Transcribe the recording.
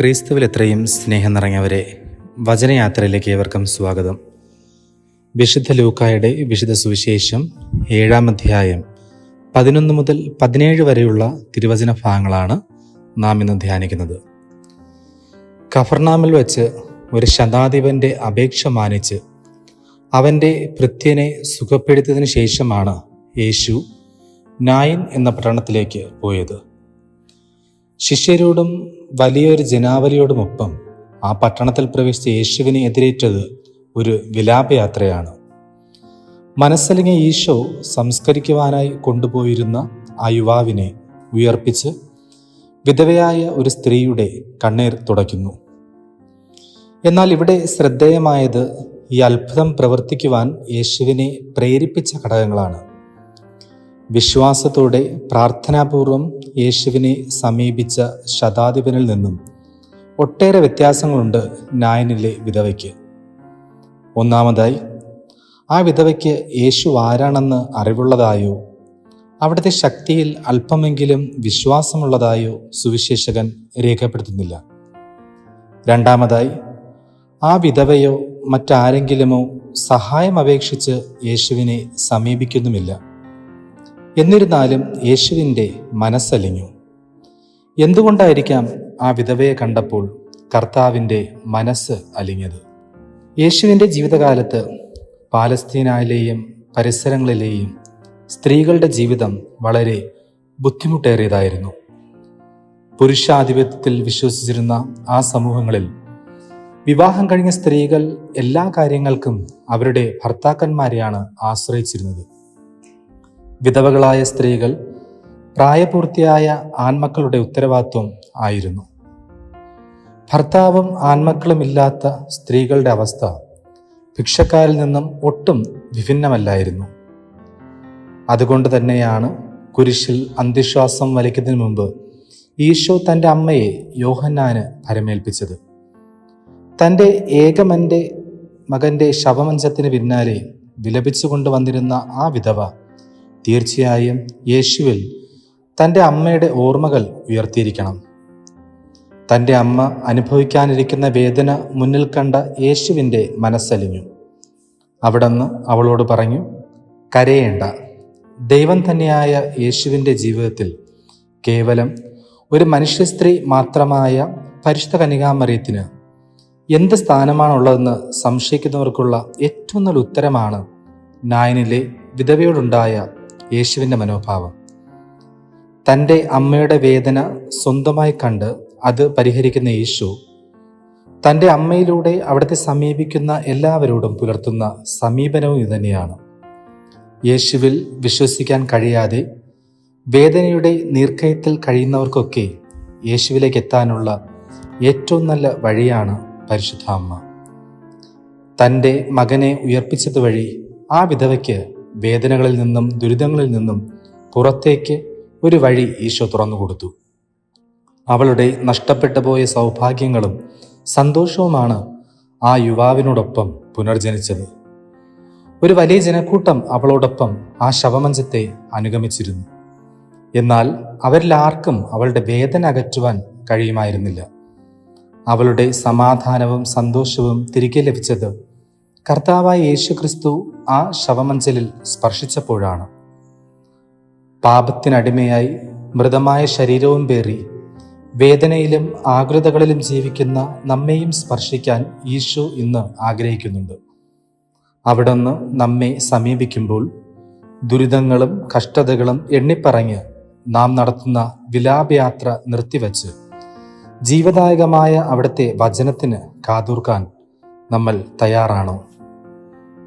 ക്രിസ്തുവിൽ എത്രയും സ്നേഹം നിറഞ്ഞവരെ വചനയാത്രയിലേക്ക് ഏവർക്കും സ്വാഗതം. വിശുദ്ധ ലൂക്കായുടെ വിശുദ്ധ സുവിശേഷം ഏഴാം അധ്യായം പതിനൊന്ന് മുതൽ പതിനേഴ് വരെയുള്ള തിരുവചന ഭാഗങ്ങളാണ് നാം ഇന്ന് ധ്യാനിക്കുന്നത്. കഫർനാമിൽ വെച്ച് ഒരു ശതാധിപന്റെ അപേക്ഷ മാനിച്ച് അവന്റെ ഭൃത്യനെ സുഖപ്പെടുത്തിയതിന് ശേഷമാണ് യേശു നായിൻ എന്ന പട്ടണത്തിലേക്ക് പോയത്. ശിഷ്യരോടും വലിയൊരു ജനാവലിയോടുമൊപ്പം ആ പട്ടണത്തിൽ പ്രവേശിച്ച യേശുവിനെ എതിരേറ്റത് ഒരു വിലാപയാത്രയാണ്. മനസ്സലിങ്ങ ഈശോ സംസ്കരിക്കുവാനായി കൊണ്ടുപോയിരുന്ന ആ യുവാവിനെ ഉയർപ്പിച്ച് വിധവയായ ഒരു സ്ത്രീയുടെ കണ്ണീർ തുടയ്ക്കുന്നു. എന്നാൽ ഇവിടെ ശ്രദ്ധേയമായത് ഈ അത്ഭുതം പ്രവർത്തിക്കുവാൻ യേശുവിനെ പ്രേരിപ്പിച്ച ഘടകങ്ങളാണ്. വിശ്വാസത്തോടെ പ്രാർത്ഥനാപൂർവം യേശുവിനെ സമീപിച്ച ശതാധിപനിൽ നിന്നും ഒട്ടേറെ വ്യത്യാസങ്ങളുണ്ട് നായനിലെ വിധവയ്ക്ക്. ഒന്നാമതായി ആ വിധവയ്ക്ക് യേശു ആരാണെന്ന് അറിവുള്ളതായോ അവിടുത്തെ ശക്തിയിൽ അല്പമെങ്കിലും വിശ്വാസമുള്ളതായോ സുവിശേഷകൻ രേഖപ്പെടുത്തുന്നില്ല. രണ്ടാമതായി ആ വിധവയോ മറ്റാരെങ്കിലുമോ സഹായം അപേക്ഷിച്ച് യേശുവിനെ സമീപിക്കുന്നുമില്ല. എന്നിരുന്നാലും യേശുവിന്റെ മനസ്സലിഞ്ഞു. എന്തുകൊണ്ടായിരിക്കാം ആ വിധവയെ കണ്ടപ്പോൾ കർത്താവിന്റെ മനസ്സ് അലിഞ്ഞത്? യേശുവിന്റെ ജീവിതകാലത്ത് പാലസ്തീനയിലെയും പരിസരങ്ങളിലെയും സ്ത്രീകളുടെ ജീവിതം വളരെ ബുദ്ധിമുട്ടേറിയതായിരുന്നു. പുരുഷാധിപത്യത്തിൽ വിശ്വസിച്ചിരുന്ന ആ സമൂഹങ്ങളിൽ വിവാഹം കഴിഞ്ഞ സ്ത്രീകൾ എല്ലാ കാര്യങ്ങൾക്കും അവരുടെ ഭർത്താക്കന്മാരെയാണ് ആശ്രയിച്ചിരുന്നത്. വിധവകളായ സ്ത്രീകൾ പ്രായപൂർത്തിയായ ആൺമക്കളുടെ ഉത്തരവാദിത്വം ആയിരുന്നു. ഭർത്താവും ആൺമക്കളുമില്ലാത്ത സ്ത്രീകളുടെ അവസ്ഥ ഭിക്ഷക്കാരിൽ നിന്നും ഒട്ടും വിഭിന്നമല്ലായിരുന്നു. അതുകൊണ്ട് തന്നെയാണ് കുരിശിൽ അന്ത്യശ്വാസം വലിക്കുന്നതിന് മുമ്പ് ഈശോ തന്റെ അമ്മയെ യോഹന്നാന് പരമേൽപ്പിച്ചത് തന്റെ ഏകമന്റെ മകന്റെ ശവമഞ്ചത്തിന് പിന്നാലെ വിലപിച്ചുകൊണ്ട് വന്നിരുന്ന ആ വിധവ തീർച്ചയായും യേശുവിൽ തന്റെ അമ്മയുടെ ഓർമ്മകൾ ഉയർത്തിയിരിക്കണം. തന്റെ അമ്മ അനുഭവിക്കാനിരിക്കുന്ന വേദന മുന്നിൽ കണ്ട യേശുവിന്റെ മനസ്സലിഞ്ഞു. അവിടുന്ന് അവളോട് പറഞ്ഞു കരയേണ്ട. ദൈവം തന്നെയായ യേശുവിന്റെ ജീവിതത്തിൽ കേവലം ഒരു മനുഷ്യ സ്ത്രീ മാത്രമായ പരിശുദ്ധ കനികാമറിയത്തിന് എന്ത് സ്ഥാനമാണുള്ളതെന്ന് സംശയിക്കുന്നവർക്കുള്ള ഏറ്റവും നല്ല ഉത്തരമാണ് നായനിലെ വിധവയോടുണ്ടായ യേശുവിന്റെ മനോഭാവം. തന്റെ അമ്മയുടെ വേദന സ്വന്തമായി കണ്ട് അത് പരിഹരിക്കുന്ന യേശു തന്റെ അമ്മയിലൂടെ അവിടുത്തെ സമീപിക്കുന്ന എല്ലാവരോടും പുലർത്തുന്ന സമീപനവും ഇതുതന്നെയാണ്. യേശുവിൽ വിശ്വസിക്കാൻ കഴിയാതെ വേദനയുടെ നീർക്കയത്തിൽ കഴിയുന്നവർക്കൊക്കെ യേശുവിലേക്ക് എത്താനുള്ള ഏറ്റവും നല്ല വഴിയാണ് പരിശുദ്ധ അമ്മ. തന്റെ മകനെ ഉയർപ്പിച്ചത് വഴി ആ വിധവയ്ക്ക് വേദനകളിൽ നിന്നും ദുരിതങ്ങളിൽ നിന്നും പുറത്തേക്ക് ഒരു വഴി ഈശോ തുറന്നു കൊടുത്തു. അവളുടെ നഷ്ടപ്പെട്ടു പോയ സൗഭാഗ്യങ്ങളും സന്തോഷവുമാണ് ആ യുവാവിനോടൊപ്പം പുനർജനിച്ചത്. ഒരു വലിയ ജനക്കൂട്ടം അവളോടൊപ്പം ആ ശവമഞ്ചത്തെ അനുഗമിച്ചിരുന്നു. എന്നാൽ അവരിൽ ആർക്കും അവളുടെ വേദന അകറ്റുവാൻ കഴിയുമായിരുന്നില്ല. അവളുടെ സമാധാനവും സന്തോഷവും തിരികെ ലഭിച്ചത് കർത്താവായ യേശു ക്രിസ്തു ആ ശവമഞ്ചലിൽ സ്പർശിച്ചപ്പോഴാണ്. പാപത്തിനടിമയായി മൃതമായ ശരീരവും പേറി വേദനയിലും ആകൃതകളിലും ജീവിക്കുന്ന നമ്മെയും സ്പർശിക്കാൻ ഈശോ ഇന്ന് ആഗ്രഹിക്കുന്നുണ്ട്. അവിടുന്ന് നമ്മെ സമീപിക്കുമ്പോൾ ദുരിതങ്ങളും കഷ്ടതകളും എണ്ണിപ്പറഞ്ഞ് നാം നടത്തുന്ന വിലാപയാത്ര നിർത്തിവച്ച് ജീവദായകമായ അവിടുത്തെ വചനത്തിന് കാതൂർക്കാൻ നമ്മൾ തയ്യാറാണോ?